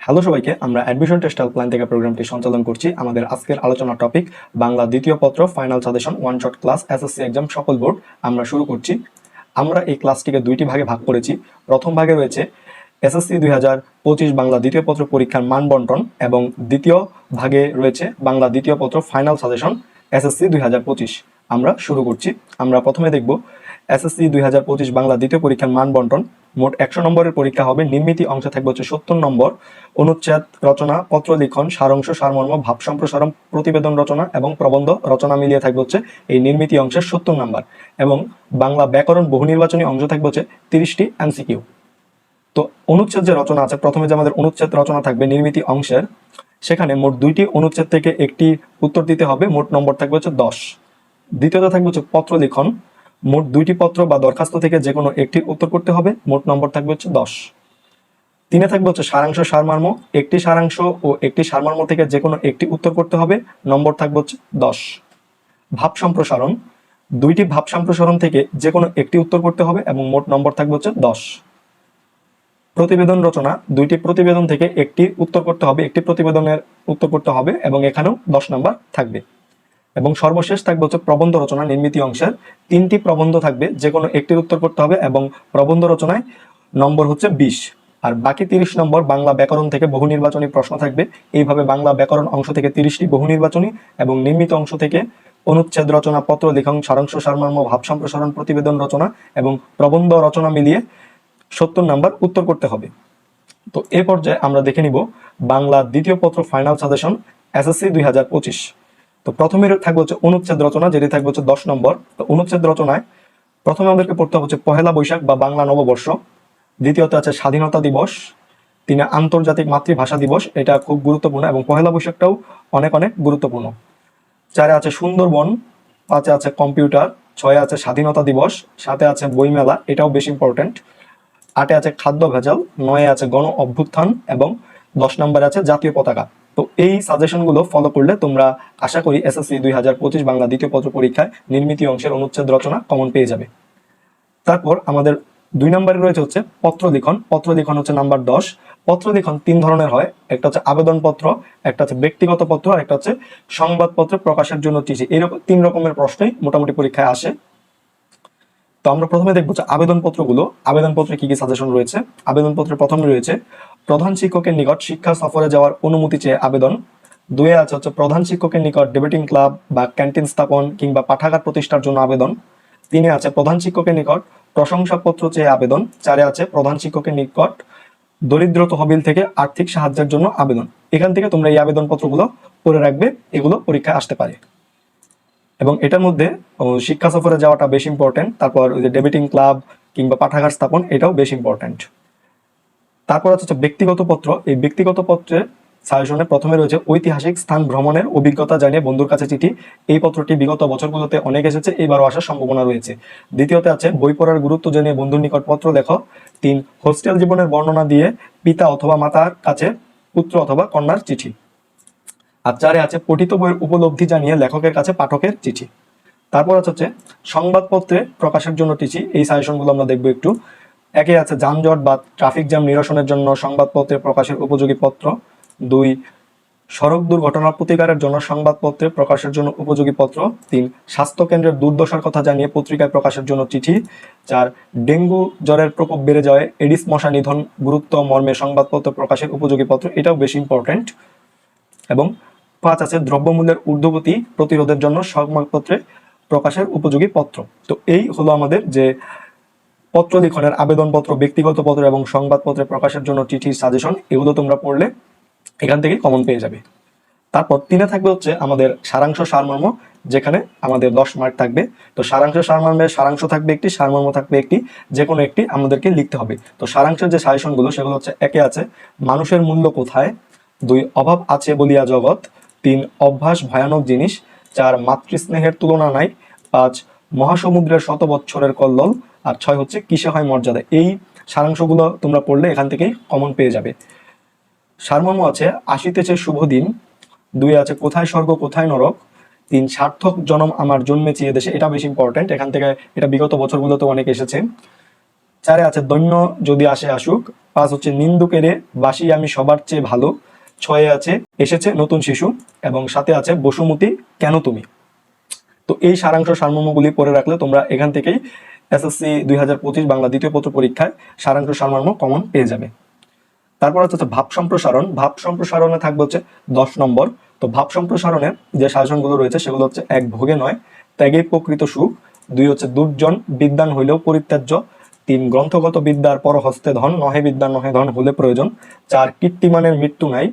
Hello সবাইকে, আমরা admission test plan থেকে প্রোগ্রামটি সঞ্চালন করছি। আমাদের আজকের আলোচনা টপিক বাংলা দ্বিতীয় পত্র final suggestion one shot class SSC exam সকল বোর্ড আমরা শুরু করছি। আমরা এই ক্লাসটিকে দুইটি ভাগে ভাগ করেছি। প্রথম ভাগে রয়েছে এসএসসি দুই হাজার পঁচিশ বাংলা দ্বিতীয় পত্র পরীক্ষার মান বন্টন এবং দ্বিতীয় ভাগে রয়েছে বাংলা দ্বিতীয় পত্র ফাইনাল সাজেশন এসএসসি দুই হাজার পঁচিশ। আমরা শুরু করছি। আমরা প্রথমে দেখব এসএসসি দুই হাজার পঁচিশ বাংলা দ্বিতীয় পরীক্ষার মান বন্টন। মোট একশো নম্বরের পরীক্ষা হবে। নির্মিতি অংশে থাকবে হচ্ছে সত্তর নম্বর। অনুচ্ছেদ, রচনা, পত্র লিখন, সারাংশ, সারমর্ম, ভাব সম্প্রসারণ, প্রতিবেদন রচনা এবং প্রবন্ধ রচনা মিলিয়ে থাকবে হচ্ছে এই নির্মিতি অংশের সত্তর নম্বর। এবং বাংলা ব্যাকরণ বহু নির্বাচনী অংশ থাকবে হচ্ছে তিরিশটি এমসিকিউ। তো অনুচ্ছেদ যে রচনা আছে, প্রথমে যে আমাদের অনুচ্ছেদ রচনা থাকবে নির্মিতি অংশের, সেখানে মোট দুইটি অনুচ্ছেদ থেকে একটি উত্তর দিতে হবে। মোট নম্বর থাকবে হচ্ছে দশ। দ্বিতীয়ত থাকবে হচ্ছে পত্র লিখন। মোট দুইটি পত্র বা দরখাস্ত থেকে যে কোনো একটির উত্তর করতে হবে। মোট নম্বর থাকবে হচ্ছে দশ। তিনে থাকবে হচ্ছে সারাংশ সারমর্ম। একটি সারাংশ ও একটি সারমর্ম থেকে যে কোনো একটি উত্তর করতে হবে। নম্বর থাকবে হচ্ছে দশ। ভাব সম্প্রসারণ। দুইটি ভাব সম্প্রসারণ থেকে যে কোনো একটি উত্তর করতে হবে এবং মোট নম্বর থাকবে হচ্ছে দশ। প্রতিবেদন রচনা। দুইটি প্রতিবেদন থেকে একটি উত্তর করতে হবে, একটি প্রতিবেদনের উত্তর করতে হবে এবং এখানেও দশ নম্বর থাকবে। এবং সর্বশেষ থাকবে হচ্ছে প্রবন্ধ রচনা নির্মিতি অংশের তিনটি প্রবন্ধ থাকবে যে কোনো একটির উত্তর করতে হবে এবং প্রবন্ধ রচনায় নম্বর হচ্ছে বিশ। আর বাকি তিরিশ নম্বর বাংলা ব্যাকরণ থেকে বহু নির্বাচনী প্রশ্ন থাকবে। এইভাবে বাংলা ব্যাকরণ অংশ থেকে তিরিশটি বহু নির্বাচনী এবং নির্মিত অংশ থেকে অনুচ্ছেদ রচনা পত্র লেখন সারাংশ সারমর্ম ভাব সম্প্রসারণ প্রতিবেদন রচনা এবং প্রবন্ধ রচনা মিলিয়ে সত্তর নাম্বার উত্তর করতে হবে। তো এ পর্যায়ে আমরা দেখে নিব বাংলা দ্বিতীয় পত্র ফাইনাল সাজেশন, এসএসসি দুই হাজার পঁচিশ। তো প্রথমে থাকবে হচ্ছে অনুচ্ছেদ রচনা, যেটি থাকবে হচ্ছে দশ নম্বর। তো অনুচ্ছেদ রচনায় প্রথমে আমাদেরকে পড়তে হচ্ছে পহেলা বৈশাখ বা বাংলা নববর্ষ। দ্বিতীয়ত আছে স্বাধীনতা দিবস। তিনে আন্তর্জাতিক মাতৃভাষা দিবস, এটা খুব গুরুত্বপূর্ণ এবং পহেলা বৈশাখটাও অনেক অনেক গুরুত্বপূর্ণ। চারে আছে সুন্দরবন, পাঁচে আছে কম্পিউটার, ছয়ে আছে স্বাধীনতা দিবস সাথে আছে বইমেলা, এটাও বেশ ইম্পর্টেন্ট আটে আছে খাদ্য ভেজাল, নয়ে আছে গণ অভ্যুত্থান এবং দশ নম্বরে আছে জাতীয় পতাকা। তো এই সাজেশনগুলো ফলো করলে তোমরা আশা করি এসএসসি দুই হাজার পঁচিশ বাংলা দ্বিতীয় পত্র পরীক্ষায় নির্মিতি অংশের অনুচ্ছেদ রচনা কমন পেয়ে যাবে। তারপর আমাদের দুই নম্বরে রয়েছে হচ্ছে পত্র লিখন পত্র লিখন হচ্ছে নাম্বার দশ। পত্র লিখন তিন ধরনের হয়। একটা হচ্ছে আবেদন পত্র একটা হচ্ছে ব্যক্তিগত পত্র, আর একটা হচ্ছে সংবাদপত্র প্রকাশের জন্য চিঠি। এরকম তিন রকমের প্রশ্নই মোটামুটি পরীক্ষায় আসে। তো আমরা প্রথমে দেখব যে আবেদনপত্রগুলো। আবেদনপত্রে কি কি সাজেশন রয়েছে? আবেদনপত্রে প্রথমে রয়েছে প্রধান শিক্ষকের নিকট শিক্ষা সফরে যাওয়ার অনুমতি চেয়ে আবেদন। দুয়ে আছে হচ্ছে প্রধান শিক্ষকের নিকট ডিবেটিং ক্লাব বা ক্যান্টিন স্থাপন কিংবা পাঠাগার প্রতিষ্ঠার জন্য আবেদন। তিনে আছে প্রধান শিক্ষকের নিকট প্রশংসাপত্র চেয়ে আবেদন। চারে আছে প্রধান শিক্ষকের নিকট দরিদ্র তহবিল থেকে আর্থিক সাহায্যের জন্য আবেদন। এখান থেকে তোমরা এই আবেদনপত্রগুলো পড়ে রাখবে, এগুলো পরীক্ষায় আসতে পারে। এবং এটার মধ্যে শিক্ষা সফরে যাওয়াটা বেশ ইম্পর্টেন্ট তারপর ডেবিটিং ক্লাব কিংবা পাঠাগার স্থাপন, এটাও বেশ ইম্পর্টেন্ট তারপর হচ্ছে ব্যক্তিগত পত্র। এই ব্যক্তিগত পত্রে সাজেশনে প্রথমে রয়েছে ঐতিহাসিক স্থান ভ্রমণের অভিজ্ঞতা জানিয়ে বন্ধুর কাছে চিঠি। এই পত্রটি বিগত বছরগুলোতে অনেক এসেছে, এবারও আসার সম্ভাবনা রয়েছে। দ্বিতীয়তে আছে, বই পড়ার গুরুত্ব জানিয়ে বন্ধুর নিকট পত্র লেখো। তিন, হোস্টেল জীবনের বর্ণনা দিয়ে পিতা অথবা মাতার কাছে পুত্র অথবা কন্যার চিঠি। আর চারে আছে, পঠিত বইয়ের উপলব্ধি জানিয়ে লেখকের কাছে পাঠকের চিঠি। তারপর আছে হচ্ছে, সংবাদপত্রে প্রকাশের জন্য চিঠি। এই সাজেশনগুলো আমরা দেখব একটু। একে আছে যানজট বা ট্রাফিক জ্যাম নিরসনের জন্য সংবাদপত্রে প্রকাশের উপযোগী পত্র। দুই, সড়ক দুর্ঘটনার প্রতিকারের জন্য সংবাদপত্রে প্রকাশের জন্য উপযোগী পত্র। তিন স্বাস্থ্য কেন্দ্রের দুর্দশার কথা জানিয়ে পত্রিকায় প্রকাশের জন্য চিঠি। চার, ডেঙ্গু জ্বরের প্রকোপ বেড়ে যাওয়ায় এডিস মশা নিধন গুরুত্ব মর্মে সংবাদপত্র প্রকাশের উপযোগী পত্র, এটাও বেশি ইম্পর্টেন্ট এবং পাঁচ আছে, দ্রব্যমূল্যের ঊর্ধ্বগতি প্রতিরোধের জন্য সংবাদপত্রে প্রকাশের উপযোগী পত্র। তো এই হলো আমাদের যে পত্র লিখনের আবেদনপত্র, ব্যক্তিগত পত্র এবং সংবাদপত্রে প্রকাশের জন্য চিঠির সাজেশন, এগুলো তোমরা পড়লে এখান থেকে কমন পেয়ে যাবে। তারপর তিনে থাকবে হচ্ছে আমাদের সারাংশ সারমর্ম, যেখানে আমাদের দশ মার্ক থাকবে। তো সারাংশ সারমর্মের সারাংশ থাকবে একটি, সারমর্ম থাকবে একটি যে কোনো একটি আমাদেরকে লিখতে হবে। তো সারাংশের যে সাজেশনগুলো, সেগুলো হচ্ছে একে আছে, মানুষের মূল্য কোথায়? দুই, অভাব আছে বলিয়া জগৎ। তিন, অভ্যাস ভয়ানক জিনিস। চার, মাতৃস্নেহের তুলনা নাই। পাঁচ, মহাসমুদ্রের শত বৎসরের কল্লোল। আর ছয় হচ্ছে কিসে হয় মর্যাদা। এই সারাংশগুলো তোমরা পড়লে এখান থেকেই কমন পেয়ে যাবে। সারমর্ম আছে আসিতেছে শুভ দিন, দুই আছে কোথায় স্বর্গ, কোথায় নরক, তিন সার্থক জনম আমার জন্মে জন্মেছি দেশে, এটা বেশি ইম্পর্টেন্ট এখান থেকে এটা বিগত বছরগুলোতে অনেক এসেছে। চারে আছে দৈন্য যদি আসে আসুক, পাঁচ হচ্ছে নিন্দুকেরে বাসি আমি সবার চেয়ে ভালো। ছয়ে আছে এসেছে নতুন শিশু, এবং সাথে আছে বসুমতী, কেন তুমি? তো এই সারাংশ সারমর্মগুলি পড়ে রাখলে তোমরা এখান থেকেই এসএসসি দুই হাজার পঁচিশ বাংলা দ্বিতীয় পত্র পরীক্ষায় সারাংশ সারমর্ম কমন পেয়ে যাবে। তারপর হচ্ছে ভাব সম্প্রসারণ। ভাব সম্প্রসারণে থাকবে হচ্ছে দশ নম্বর। তো ভাব সম্প্রসারণের যে শাসনগুলো রয়েছে সেগুলো হচ্ছে এক ভোগে নয়, ত্যাগে প্রকৃত সুখ, দুই হচ্ছে দুর্জন, বিদ্যান হইলেও পরিত্যাজ্য, তিন গ্রন্থগত বিদ্যার পর হস্তে ধন, নহে বিদ্যা, নহে ধন হলে প্রয়োজন, চার কীর্তিমানের মৃত্যু নাই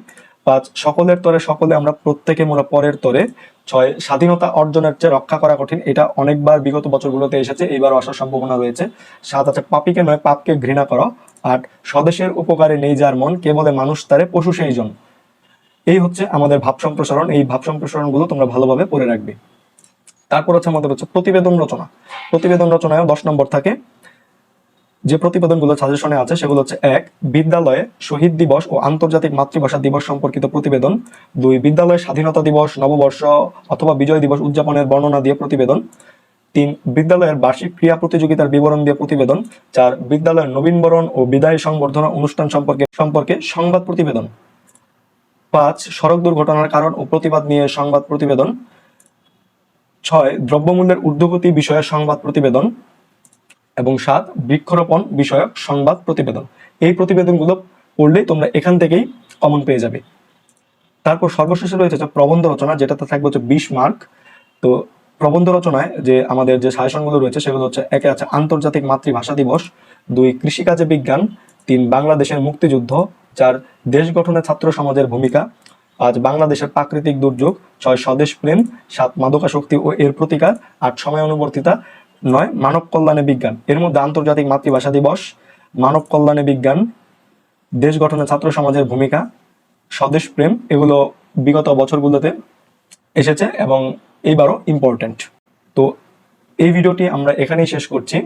পাঁচ সকলের তরে সকলে আমরা প্রত্যেকে মোরা পরের তরে ছয়, স্বাধীনতা অর্জনের চেয়ে রক্ষা করা কঠিন। এটা অনেকবার বিগত বছরগুলোতে এসেছে এবারও আসার সম্ভাবনা রয়েছে। সাত আছে, পাপিকে নয়, পাপকে ঘৃণা করা। আট, স্বদেশের উপকারে নেই যার মন কে বলে মানুষ তারে পশু সেই জন। এই হচ্ছে আমাদের ভাব সম্প্রসারণ। এই ভাব সম্প্রসারণগুলো তোমরা ভালোভাবে পড়ে রাখবে। তারপর হচ্ছে আমাদের হচ্ছে প্রতিবেদন রচনা। প্রতিবেদন রচনায় দশ নম্বর থাকে। যে প্রতিবেদনগুলো সাজেশনে আছে, সেগুলো হচ্ছে এক, বিদ্যালয়ে শহীদ দিবস ও আন্তর্জাতিক মাতৃভাষা দিবস সম্পর্কিত প্রতিবেদন। দুই, বিদ্যালয়ে স্বাধীনতা দিবস, নববর্ষ অথবা বিজয় দিবস উদযাপনের বর্ণনা দিয়ে প্রতিবেদন। তিন, বিদ্যালয়ের বার্ষিক ক্রিয়া প্রতিযোগিতার বিবরণ দিয়ে প্রতিবেদন। চার, বিদ্যালয়ের নবীনবরণ ও বিদায় সংবর্ধনা অনুষ্ঠান সম্পর্কে সম্পর্কে সংবাদ প্রতিবেদন। পাঁচ, সড়ক দুর্ঘটনার কারণ ও প্রতিবাদ নিয়ে সংবাদ প্রতিবেদন। ছয়, দ্রব্যমূল্যের ঊর্ধ্বগতি বিষয়ে সংবাদ প্রতিবেদন। এবং সাত বৃক্ষরোপণ বিষয়ক সংবাদ প্রতিবেদন। এই প্রতিবেদনগুলো পড়লেই তোমরা এখান থেকেই কমন পেয়ে যাবে। তারপর সর্বশেষে রয়েছে হচ্ছে প্রবন্ধ রচনা, যেটাতে থাকবে হচ্ছে বিশ মার্ক। তো প্রবন্ধ রচনায় যে আমাদের যে সাজেশনগুলো রয়েছে, সেগুলো হচ্ছে একে আছে আন্তর্জাতিক মাতৃভাষা দিবস, দুই কৃষিকাজে বিজ্ঞান, তিন বাংলাদেশের মুক্তিযুদ্ধ, চার দেশ গঠনে ছাত্র সমাজের ভূমিকা, পাঁচ বাংলাদেশের প্রাকৃতিক দুর্যোগ, ছয় স্বদেশ প্রেম, সাত মাদকাশক্তি ও এর প্রতিকার, আট সময় অনুবর্তিতা নয়, মানব কল্যাণে বিজ্ঞান। এর মধ্যে আন্তর্জাতিক মাতৃভাষা দিবস, মানব কল্যাণে বিজ্ঞান, দেশ গঠনে ছাত্র সমাজের ভূমিকা, স্বদেশ প্রেম, এগুলো বিগত বছরগুলোতে এসেছে এবং এইবারও ইম্পর্ট্যান্ট তো এই ভিডিওটি আমরা এখানেই শেষ করছি।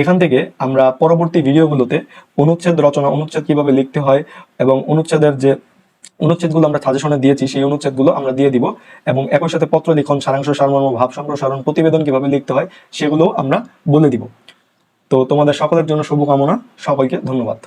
এখান থেকে আমরা পরবর্তী ভিডিওগুলোতে অনুচ্ছেদ রচনা, অনুচ্ছেদ কীভাবে লিখতে হয় এবং অনুচ্ছেদের যে অনুচ্ছেদগুলো আমরা সাজেশনে দিয়েছি, সেই অনুচ্ছেদগুলো আমরা দিয়ে দিব এবং একই সাথে পত্র লিখন, সারাংশ, সারমর্ম, ভাব সম্প্রসারণ প্রতিবেদন কীভাবে লিখতে হয় সেগুলো আমরা বলে দিব। তো তোমাদের সকলের জন্য শুভকামনা সবাইকে ধন্যবাদ।